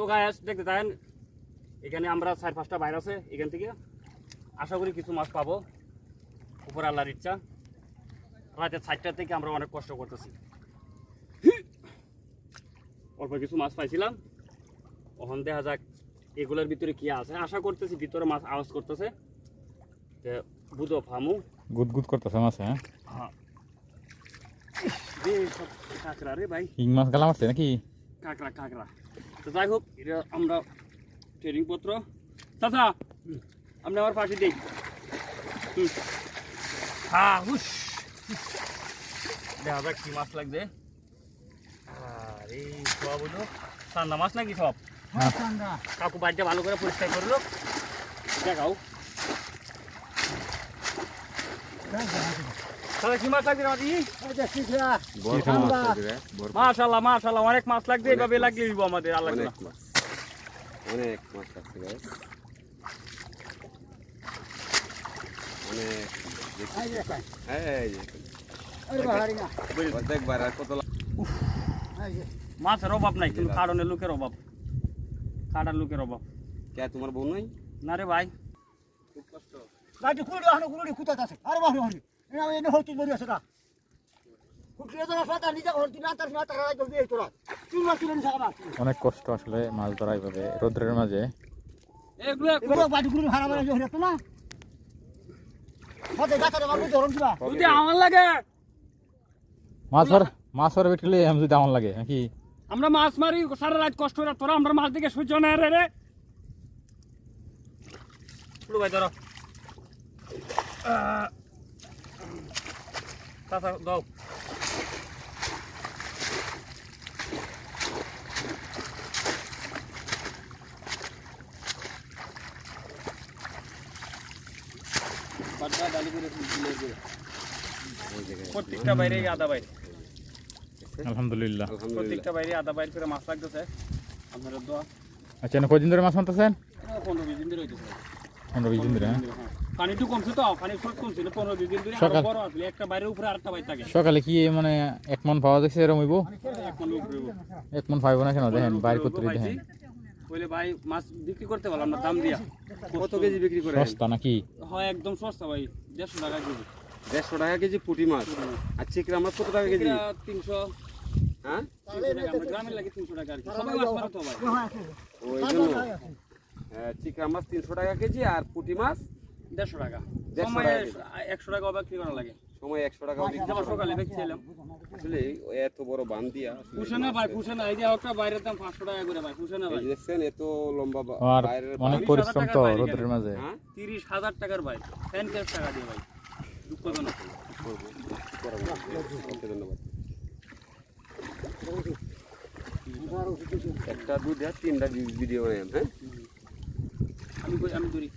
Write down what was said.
তো গাছ দেখতে থাকেন এখানে আমরা চার পাঁচটা বাইর আছে এখান থেকে। আশা করি কিছু মাছ পাবো উপর আল্লাহর ইচ্ছা। রাতে চারটা থেকে আমরা অনেক কষ্ট করতেছি। অল্প কিছু মাছ পাইছিলাম। ওখান দেখা যাক এগুলোর ভিতরে কি আছে। আশা করতেছি ভিতরে মাছ আওয়াজ করতেছে। বুঝো ফামু। গুদ করতেছে মাছে হ্যাঁ? হ্যাঁ। রে সব কাঁকড়া রে ভাই। হিং মাছ গালা মারছে নাকি? কাঁকড়া কাঁকড়া। তো যাই হোক এটা আমরা ট্রেনিং পত্র। চাচা আপনি আমার পাশে দিই। হ্যাঁ হুস দেখা যাক কি মাছ লাগবে আরে সব হলো চান্দা মাছ নাকি সব? কাকু বাড়িটা ভালো করে পরিষ্কার করল দেখাও। মাশাল্লাহ মাশাল্লাহ অনেক মাছ লাগবে এইভাবে লাগলে দিব আমাদের আল্লাহ অনেক মাছ। অনেক মাছ লাগছে গাইস অনেক এই যে, অর্ধেক বার আর কত লাগ- মাছের অভাব নাই কিন্তু কারণে লোকের অভাব। কাটার লোকের অভাব। কে তোমার বোন নাই? না রে ভাই। খুব কষ্ট কুড়ি আছে। আরে বাহ। এনে আছে না অনেক কষ্ট আসলে মাছ ধরা এইভাবে রোদ্রের মাঝে। লাগে। মাছ ধর মাছ ধরে বেটলে আমি যদি আমার লাগে নাকি? আমরা মাছ মারি সারা রাত কষ্ট করে তোরা আমরা মাছ দিকে সহ্য না রে রে। ভাই ধরো। চাচা দাও। প্রত্যেকটা বাইরে আদা বাইরে। আলহামদুলিল্লাহ। প্রত্যেকটা বাইরে আদা বাইরে করে মাছ লাগতেছে। আপনারা দোয়া আচ্ছা না কদিন ধরে মাছ মারতেছেন পনেরো বিশ দিন ধরে হইতেছে। পনেরো বিশ দিন ধরে হ্যাঁ। হ্যাঁ। কমছে তো পানি সব কমছে না পনেরো দিন ধরে আরও বড় আসলে একটা বাইরের উপরে আরেকটা বাইর থাকে। সকালে কি মানে এক মন পাওয়া যাচ্ছে এরকম হইব? এখন উপরে উপরে। এক মন পাইব না কেন? দেখেন বাইর করতে। দেখেন। বলে ভাই মাছ বিক্রি করতে পারলাম না দাম দিয়া। কত কেজি বিক্রি করে সস্তা নাকি? হয় একদম সস্তা ভাই দেড়শো টাকা কেজি। দেড়শো টাকা কেজি পুঁটি মাছ। আর চিকরা মাছ কত টাকা কেজি? এটা তিনশো। হ্যাঁ? টাকা গ্রামের লাগে তিনশো টাকা আর কি। সবাই মাছ মারে ভাই। ওই জন্য। হ্যাঁ, চিকরা মাছ তিনশো টাকা কেজি আর পুঁটি মাছ দেড়শো টাকা। সময় একশো টাকা বিক্রি করা লাগে। সময় একশো টাকা বিক্রি যেমন সকালে বেচছিলাম আসলে এত বড় বান দিয়া আসলে পুষে না ভাই পুষে না। এই যে একটা বাইরের দাম পাঁচশো টাকা করে ভাই পুষে না এই ভাই। দেখছেন এত লম্বা বাইরের অনেক পরিশ্রম তো বাইরে মাঝে। হ্যাঁ? তিরিশ হাজার টাকার ভাই। টাকা দিয়ে ভাই। দুঃখজনক ধন্যবাদ একটা দুধ তিনটা ভিডিও বানাই হ্যাঁ? আমি আমি ধরি।